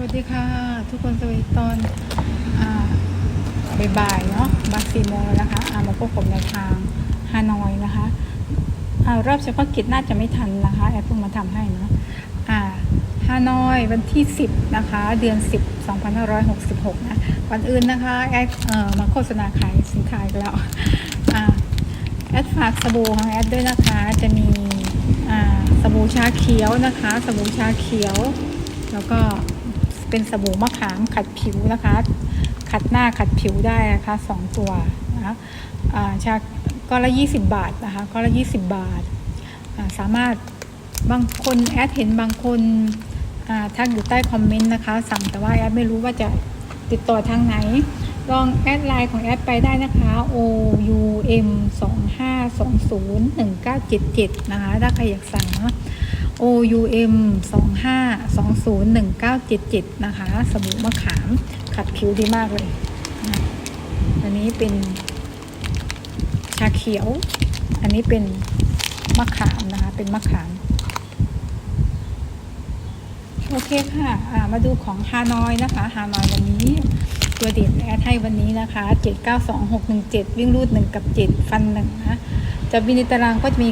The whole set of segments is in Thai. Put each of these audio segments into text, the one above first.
วัสดีค่ะ ทุกคนสวัสดีตอนอบ่ายๆเนาะบ่ายสี่โมงนะคะอามาพบผมในทางฮานอยนะคะอารอบเฉพาะกิจน่าจะไม่ทันนะคะ แอดเพิ่งมาทำให้เนาะอ่าฮานอยวันที่ 10 นะคะ เดือน 10 2566 นะวันอื่นนะคะแอดเอ่อมาโฆษณาขายสินค้าอีกแล้วอ่าแอดฝากสบู่ของแอดด้วยนะคะจะมีอ่าสบู่ชาเขียวนะคะ สบู่ชาเขียว แล้วก็ เป็นสบู่มะขามขัดผิวนะคะ ขัดหน้าขัดผิวได้นะคะสองตัวนะคะอ่าชาก็ละยี่สิบบาทนะคะก็ละยี่สิบบาทาสามารถบางคนแอดเห็นบางคนอ่าทักอยู่ใต้คอมเมนต์นะคะ สั่งแต่ว่าแอดไม่รู้ว่าจะติดต่อทางไหน ลองแอดไลน์ของแอดไปได้นะคะ o u m 2 5 2 0 1 9 7 7นะคะ ถ้าใครอยากสั่งเนาะ o u m 2 5 2 0 1 9 7 7 นะคะ สบู่มะขามขัดผิวดีมากเลย อันนี้เป็นชาเขียว อันนี้เป็นมะขามนะคะ เป็นมะขาม โอเคค่ะอ่ามาดูของฮานอยนะคะ ฮานอยวันนี้ ตัวเด่นแอดให้วันนี้นะคะ 792617 วิ่งรูด 1 กับ 7 ฟัน1นะจะมีในตารางก็จะมี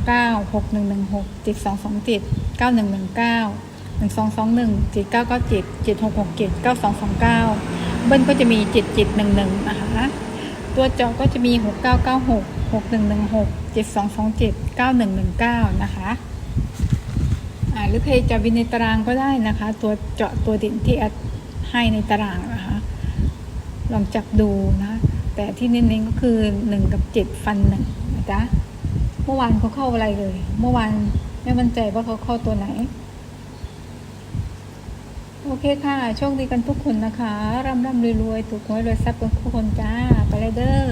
9669 6116 7227 9119 1221 7997 7667 9229 เบิ้ลก็จะมี 7711 นะคะตัวเจาะก็จะมี 6996 6116 7227 9119 นะคะหรือใครจะวินในตารางก็ได้นะคะ ตัวเจาะตัวเด่นที่แอดให้ในตารางนะคะ ลองจับดูนะ แต่ที่เน้นๆก็คือหนึ่งกับเจ็ดฟันหนึ่งนะจ๊ะเมื่อวานเขาเข้าอะไรเลย เมื่อวานไม่มั่นใจว่าเขาเข้าตัวไหน โอเคค่ะ โชคดีกันทุกคนนะคะร่ำร่ำรวยรวยถูกหวยรวยทรัพย์กันทุกคนจ้า ไปเลยเด้อ